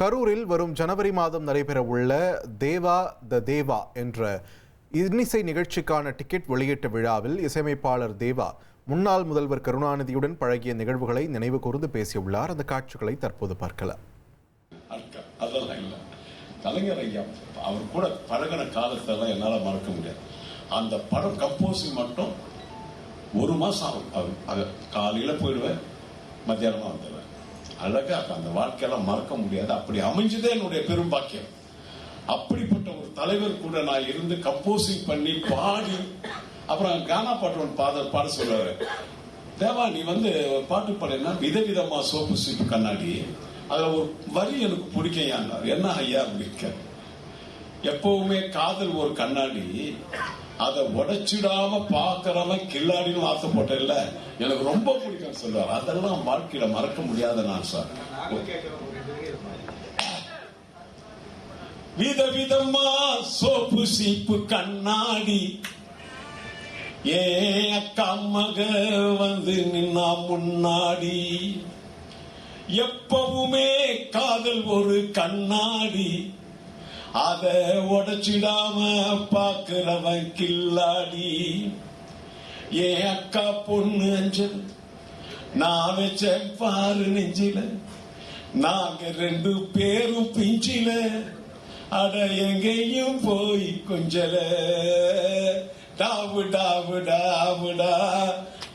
கரூரில் வரும் ஜனவரி மாதம் நடைபெறவுள்ள தேவா த தேவா என்ற இன்னிசை நிகழ்ச்சிக்கான டிக்கெட் வெளியீட்டு விழாவில் இசையமைப்பாளர் தேவா முன்னாள் முதல்வர் கருணாநிதியுடன் பழகிய நிகழ்வுகளை நினைவு கூர்ந்து பேசியுள்ளார். அந்த காட்சிகளை தற்போது பார்க்கலாம். கலைஞர் ஐயா அவர் கூட பழகின காலத்தெல்லாம் என்னால் மறக்க முடியாது. அந்த படம் கம்போசிங் மட்டும் ஒரு மாதம் ஆகும். காலையில் போயிடுவேன் மத்தியானமாக வந்துடுவேன். அழகா அந்த வாழ்க்கையெல்லாம் மறக்க முடியாது. அப்படி அமைஞ்சதே என்னுடைய பெரும் பாக்கியம். அப்படிப்பட்ட ஒரு தலைவர் கூட நான் இருந்து கம்போசிங் பண்ணி பாடி அப்புறம் கானா பாட்டு ஒன்று பாட பாட சொல்லுவாரு தேவா நீ வந்து பாட்டு பாடினா விதவிதமா சோப்பு சீப்பு கண்ணாடி. அதுல ஒரு வரி எனக்கு பிடிக்கையான்னார் என்ன ஐயா அப்படிக்க எப்பவுமே காதல் ஒரு கண்ணாடி. அதை உடைச்சிடாம பாக்குறவன் கில்லாடின்னு ஆசைப்பட்டேன் இல்ல எனக்கு ரொம்ப பிடிக்கும் சொல்லுவார் அதெல்லாம் வாழ்க்கையில மறக்க முடியாத நான் சார். விதவிதமா சோப்பு சீப்பு கண்ணாடி. ஏ அக்கா மக வந்து நின்னா முன்னாடி. எப்பவுமே காதல் ஒரு கண்ணாடி. அத உடைச்சிடாம பாக்குறவன் கில்லாடி ஏ அக்கா பொண்ணு அஞ்சல் நான் வச்சேன் பாரு நெஞ்சில. நாங்க ரெண்டு பேரும் பிஞ்சில. அட எங்கேயும் போய் கொஞ்சல. டாவு டாவு டாவுடா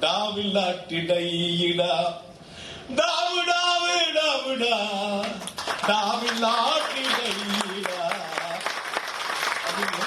டாவில்லாட்டிடையிடா டாவு டாவு டாவுடா டாவில்லாட்டிடையிடா அப்படின்னு